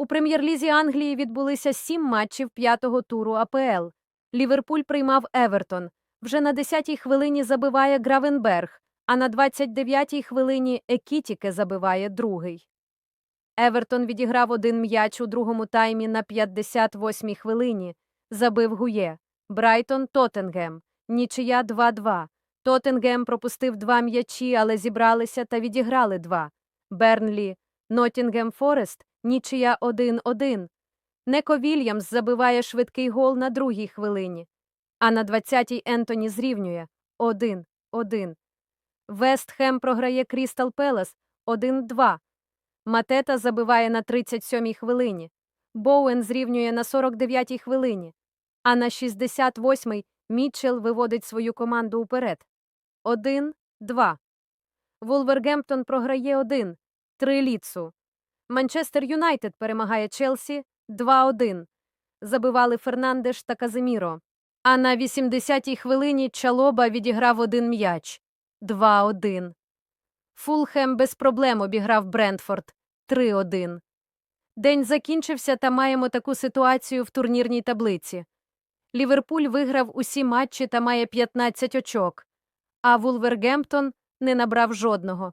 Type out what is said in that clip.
У прем'єр-лізі Англії відбулися сім матчів п'ятого туру АПЛ. Ліверпуль приймав Евертон. Вже на 10-й хвилині забиває Гравенберг, а на 29-й хвилині Екітіке забиває другий. Евертон відіграв один м'яч у другому таймі на 58-й хвилині. Забив Гує. Брайтон Тоттенгем. Нічия 2-2. Тоттенгем пропустив два м'ячі, але зібралися та відіграли два. Бернлі, Ноттінгем Форест, нічия 1-1. Неко Вільямс забиває швидкий гол на другій хвилині. А на 20-й Ентоні зрівнює 1-1. Вест Хем програє Крістал Пелас 1-2. Матета забиває на 37-й хвилині. Боуен зрівнює на 49-й хвилині. А на 68-й Мітчелл виводить свою команду уперед. 1-2. Вулвергемптон програє 1. 3 ліцу. Манчестер Юнайтед перемагає Челсі 2-1. Забивали Фернандеш та Казиміро. А на 80-й хвилині Чалоба відіграв один м'яч 2-1. Фулхем без проблем обіграв Брентфорд 3-1. День закінчився та маємо таку ситуацію в турнірній таблиці. Ліверпуль виграв усі матчі та має 15 очок, а Вулвергемптон не набрав жодного.